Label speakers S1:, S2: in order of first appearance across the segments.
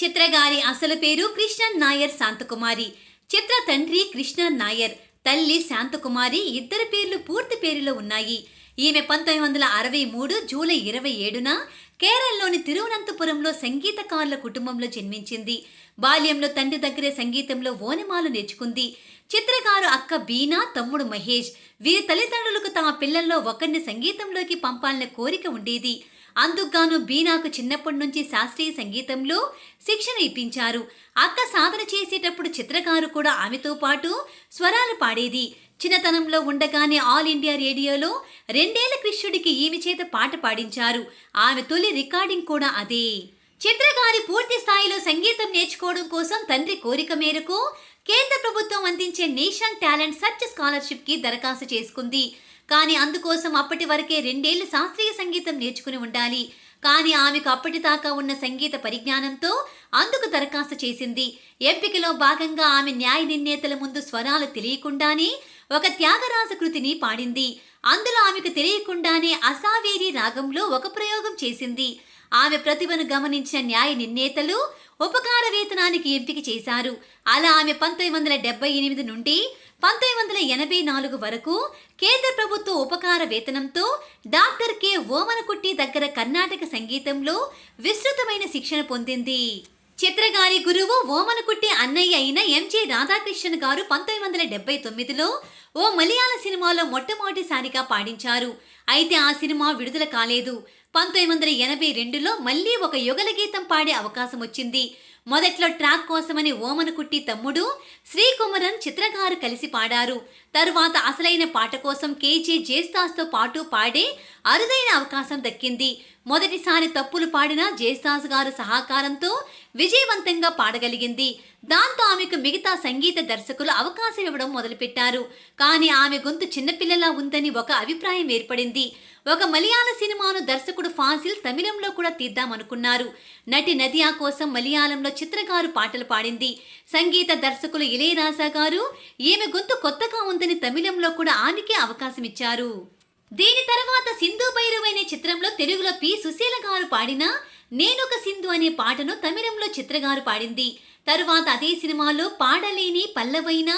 S1: చిత్రగారి అసలు పేరు కృష్ణన్ నాయర్ శాంతకుమారి. చిత్ర తండ్రి కృష్ణన్ నాయర్ తల్లి శాంతకుమారి ఇద్దరి పేర్లు పూర్తి పేరులో ఉన్నాయి. ఈమె పంతొమ్మిది వందల అరవై మూడు జూలై ఇరవై ఏడున కేరళలోని తిరువనంతపురంలో సంగీతకారుల కుటుంబంలో జన్మించింది. బాల్యంలో తండ్రి దగ్గరే సంగీతంలో ఓనమాలు నేర్చుకుంది. చిత్రకారు అక్క బీనా తమ్ముడు మహేష్ వీరి తల్లిదండ్రులకు తమ పిల్లల్లో ఒకరిని సంగీతంలోకి పంపాలనే కోరిక ఉండేది. అందుకుగాను బీనాకు చిన్నప్పటి నుంచి శాస్త్రీయ సంగీతంలో శిక్షణ ఇప్పించారు. అక్క సాధన చేసేటప్పుడు చిత్రకారు కూడా ఆమెతో పాటు స్వరాలు పాడేది. చిన్నతనంలో ఉండగానే ఆల్ ఇండియా రేడియోలో రెండేళ్ళ కృష్ణుడికి ఈమె చేత పాట పాడించారు. ఆమె తొలి రికార్డింగ్ కూడా అదే. చిత్రగారి పూర్తి స్థాయిలో సంగీతం నేర్చుకోవడం కోసం తండ్రి కోరిక మేరకు కేంద్ర ప్రభుత్వం అందించే నేషనల్ టాలెంట్ సర్చ్ స్కాలర్షిప్కి దరఖాస్తు చేసుకుంది. కానీ అందుకోసం అప్పటి వరకే రెండేళ్ళు శాస్త్రీయ సంగీతం నేర్చుకుని ఉండాలి. కానీ ఆమెకు అప్పటిదాకా ఉన్న సంగీత పరిజ్ఞానంతో అందుకు దరఖాస్తు చేసింది. ఎంపికలో భాగంగా ఆమె న్యాయ నిర్ణేతల ముందు స్వరాలు తెలియకుండానే ఒక త్యాగరాజ కృతిని పాడింది. అందులో ఆమెకు తెలియకుండానే అసావేరి రాగంలో ఒక ప్రయోగం చేసింది. ఆమె ప్రతిభను గమనించిన న్యాయ నిర్ణేతలు ఉపకార వేతనానికి ఎంపిక చేశారు. అలా ఆమె పంతొమ్మిది వందల డెబ్బై ఎనిమిది నుండి పంతొమ్మిది వందల ఎనభై నాలుగు వరకు కేంద్ర ప్రభుత్వ ఉపకార వేతనంతో డాక్టర్ కె. ఓమనకుట్టి దగ్గర కర్ణాటక సంగీతంలో విస్తృతమైన శిక్షణ పొందింది. చిత్రగారి గురువు ఓమనకుట్టి అన్నయ్య అయిన ఎంజే రాధాకృష్ణన్ గారు పంతొమ్మిది వందల డెబ్బై తొమ్మిదిలో ఓ మలయాళ సినిమాలో మొట్టమొదటిసారిగా పాడించారు. అయితే ఆ సినిమా విడుదల కాలేదు. పంతొమ్మిది వందల ఎనభై రెండులో మళ్ళీ ఒక యుగల గీతం పాడే అవకాశం వచ్చింది. మొదట్లో ట్రాక్ కోసమని ఓమనకుట్టి తమ్ముడు శ్రీకుమరన్ చిత్రగారు కలిసి పాడారు. తరువాత అసలైన పాట కోసం కేజీ జేస్తాస్తో పాటు పాడే అరుదైన అవకాశం దక్కింది. మొదటిసారి తప్పులు పాడిన జేస్తాస్ గారు సహకారంతో విజయవంతంగా పాడగలిగింది. దాంతో ఆమెకు మిగతా సంగీత దర్శకులు అవకాశం ఇవ్వడం మొదలుపెట్టారు. కానీ ఆమె గొంతు చిన్నపిల్లలా ఉందని ఒక అభిప్రాయం ఏర్పడింది. ఒక మలయాళ సినిమాను దర్శకుడు ఫాసిల్ తమిళంలో కూడా తీద్దామనుకున్నారు. నటి నదియా కోసం మలయాళంలో చిత్రగారు పాటలు పాడింది. సంగీత దర్శకులు ఇళయరాజా గారు ఈమె గొంతు కొత్తగా ఉందని తమిళంలో కూడా ఆమెకే అవకాశం ఇచ్చారు. దీని తర్వాత సింధు భైరవ్ అనే చిత్రంలో తెలుగులో పి సుశీల గారు పాడిన నేనొక సింధు అనే పాటను తమిళంలో చిత్రగారు పాడింది. తరువాత అదే సినిమాలో పాడలేని పల్లవైన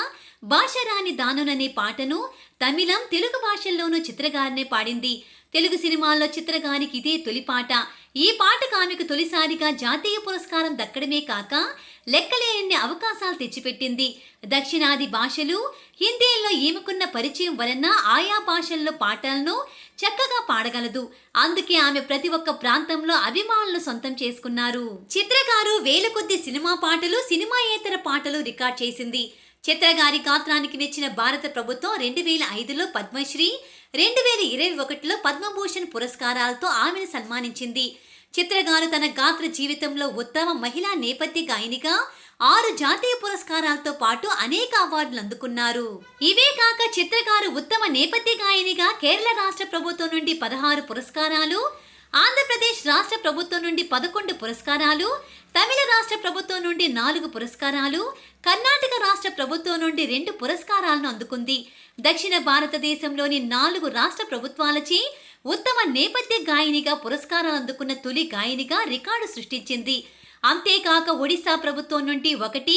S1: భాషరాని దానుననే పాటను తమిళం తెలుగు భాషల్లోనూ చిత్రగారినే పాడింది. తెలుగు సినిమాల్లో చిత్రగారికి ఇదే తొలి పాట. ఈ పాటకు ఆమెకు తొలిసారిగా జాతీయ పురస్కారం దక్కడమే కాక లెక్కలేని అవకాశాలు తెచ్చిపెట్టింది. దక్షిణాది భాషలు హిందీలో ఈమెకున్న పరిచయం వలన ఆయా భాషల్లో పాటలను చక్కగా పాడగలదు. అందుకే ఆమె ప్రతి ఒక్క ప్రాంతంలో అభిమానులు సొంతం చేసుకున్నారు. చిత్రకారు వేల కొద్ది సినిమా పాటలు సినిమాయేతర పాటలు రికార్డ్ చేసింది. చిత్రగారి గాత్రానికి మెచ్చిన భారత ప్రభుత్వం రెండు వేల ఐదులో పద్మశ్రీ రెండు వేల ఇరవై ఒకటిలో పద్మభూషణ్ పురస్కారాలతో ఆమెను సన్మానించింది. చిత్రగారు తన గాత్ర జీవితంలో ఉత్తమ మహిళా నేపథ్య గాయనిగా ఆరు జాతీయ పురస్కారాలతో పాటు అనేక అవార్డులు అందుకున్నారు. ఇవే కాక చిత్రగారు ఉత్తమ నేపథ్య గాయనిగా కేరళ రాష్ట్ర ప్రభుత్వం నుండి పదహారు పురస్కారాలు ఆంధ్రప్రదేశ్ రాష్ట్ర ప్రభుత్వం నుండి పదకొండు పురస్కారాలు తమిళ రాష్ట్ర ప్రభుత్వం నుండి నాలుగు పురస్కారాలు కర్ణాటక రాష్ట్ర ప్రభుత్వం నుండి రెండు పురస్కారాలను అందుకుంది. దక్షిణ భారతదేశంలోని నాలుగు రాష్ట్ర ప్రభుత్వాలచే ఉత్తమ నేపథ్య గాయనిగా పురస్కారాలు అందుకున్న తొలి గాయనిగా రికార్డు సృష్టించింది. అంతేకాక ఒడిశా ప్రభుత్వం నుండి ఒకటి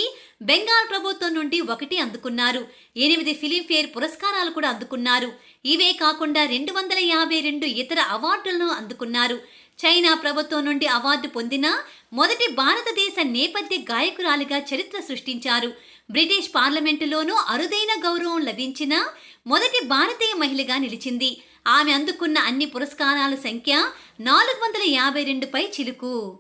S1: బెంగాల్ ప్రభుత్వం నుండి ఒకటి అందుకున్నారు. ఎనిమిది ఫిలింఫేర్ పురస్కారాలు కూడా అందుకున్నారు. ఇవే కాకుండా రెండు వందల యాభై రెండు ఇతర అవార్డులను అందుకున్నారు. చైనా ప్రభుత్వం నుండి అవార్డు పొందిన మొదటి భారతదేశ నేపథ్య గాయకురాలిగా చరిత్ర సృష్టించారు. బ్రిటిష్ పార్లమెంటులోనూ అరుదైన గౌరవం లభించిన మొదటి భారతీయ మహిళగా నిలిచింది. ఆమె అందుకున్న అన్ని పురస్కారాల సంఖ్య నాలుగు వందల యాభై రెండుపై చిలుకు.